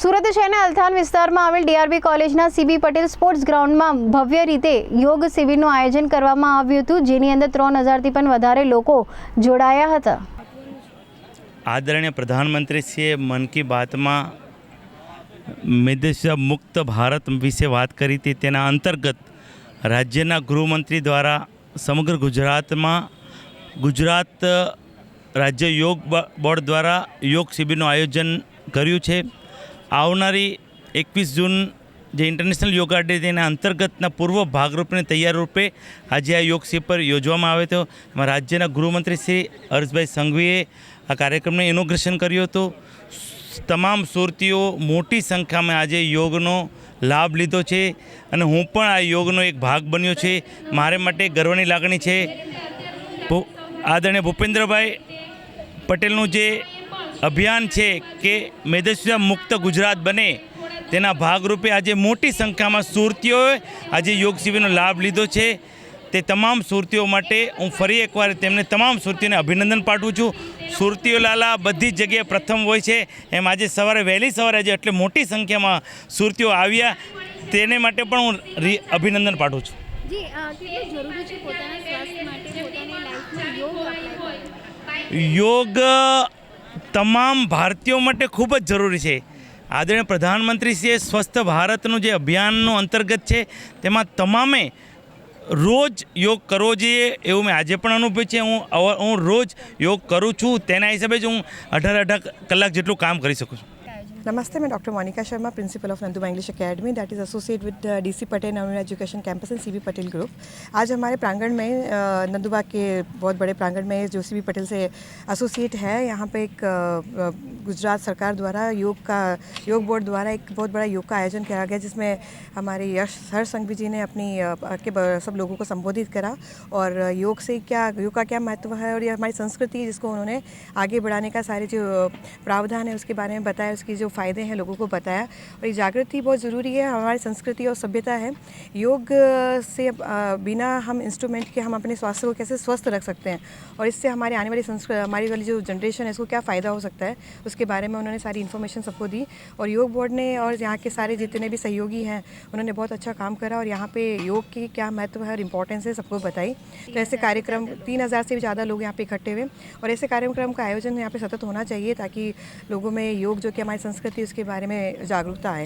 સુરત શહેરના અલથાણ વિસ્તારમાં આવેલ ડીઆરબી કોલેજના સીબી પટેલ સ્પોર્ટ્સ ગ્રાઉન્ડમાં ભવ્ય રીતે યોગ શિબિરનું આયોજન કરવામાં આવ્યું હતું, જેની અંદર ત્રણ હજારથી પણ વધારે લોકો જોડાયા હતા. આદરણીય પ્રધાનમંત્રીશ્રીએ મન કી બાતમાં મેદેશ મુક્ત ભારત વિશે વાત કરી હતી. તેના અંતર્ગત રાજ્યના ગૃહમંત્રી દ્વારા સમગ્ર ગુજરાતમાં ગુજરાત રાજ્ય યોગ બોર્ડ દ્વારા યોગ શિબિરનું આયોજન કર્યું છે. આવનારી એકવીસ જૂન જે ઇન્ટરનેશનલ યોગા ડે તેના અંતર્ગતના પૂર્વ ભાગરૂપને તૈયાર રૂપે આજે આ યોગ શિબિર યોજવામાં આવ્યો હતો એમાં રાજ્યના ગૃહમંત્રી શ્રી હર્ષભાઈ સંઘવીએ આ કાર્યક્રમને ઇનોગ્રેશન કર્યું હતું. તમામ સુરતીઓ મોટી સંખ્યામાં આજે યોગનો લાભ લીધો છે અને હું પણ આ યોગનો એક ભાગ બન્યો છે. મારે માટે ગર્વની લાગણી છે. આદરણીય ભૂપેન્દ્રભાઈ પટેલનું જે અભિયાન છે કે મેદસ્વીતા મુક્ત ગુજરાત બને. તેના ભાગરૂપે આજે મોટી સંખ્યામાં સુરતીઓએ આજે યોગ શિબિરનો લાભ લીધો છે. તે તમામ સુરતીઓ માટે હું ફરી એકવાર તેમને તમામ સુરતીઓને અભિનંદન પાઠવું છું. સુરતીઓ લાલા બધી જ જગ્યાએ પ્રથમ હોય છે. એમ આજે સવારે વહેલી સવારે આજે એટલે મોટી સંખ્યામાં સુરતીઓ આવ્યા. તેને માટે પણ હું રી- અભિનંદન પાઠવું છું. યોગ તમામ ભારતીયો માટે ખૂબ જ જરૂરી છે. આદરણીય પ્રધાનમંત્રીશ્રીએ સ્વસ્થ ભારતનું જે અભિયાનનું અંતર્ગત છે, તેમાં તમામે રોજ યોગ કરવો જોઈએ એવું મેં આજે પણ અનુભવ્યું છે. હું હું રોજ યોગ કરું છું, તેના હિસાબે જ હું અઢાર અઢાર કલાક જેટલું કામ કરી શકું છું. नमस्ते, मैं doctor Monika Sharma, principal of Nanduma English academy, that is associate with DC Patel, Navneet education campus and CB Patel group. आज हमारे प्रांगण में नंदुबा के बहुत बड़े प्रांगण में जो सीबी पटेल से एसोसिएट है, यहाँ पे एक गुजरात सरकार द्वारा योग का, योग बोर्ड द्वारा एक बहुत बड़ा योग का आयोजन किया गया, जिसमें हमारे यश हर संघवी जी ने अपनी के सब लोगों को संबोधित करा और योग से क्या, योग का क्या महत्व है और ये हमारी संस्कृति जिसको उन्होंने आगे बढ़ाने का सारे जो प्रावधान है उसके बारे में बताया, उसकी जो फ़ायदे हैं लोगों को बताया और ये जागृति बहुत ज़रूरी है, हमारी संस्कृति और सभ्यता है। योग से बिना हम इंस्ट्रूमेंट के हम अपने स्वास्थ्य को कैसे स्वस्थ रख सकते हैं? और इससे हमारी आने वाली संस्कृ, हमारी वाली जो जनरेशन है, इसको क्या फ़ायदा हो सकता है? उसके बारे में उन्होंने सारी इन्फॉर्मेशन सबको दी और योग बोर्ड ने और यहाँ के सारे जितने भी सहयोगी हैं, उन्होंने बहुत अच्छा काम करा और यहाँ पे योग की क्या महत्व है और इम्पोर्टेंस है सबको बताई। तो ऐसे कार्यक्रम, तीन हज़ार से भी ज़्यादा लोग यहाँ पे इकट्ठे हुए और ऐसे कार्यक्रम का आयोजन यहाँ पे सतत होना चाहिए ताकि लोगों में योग जो कि हमारी संस्कृति उसके बारे में जागरूकता आए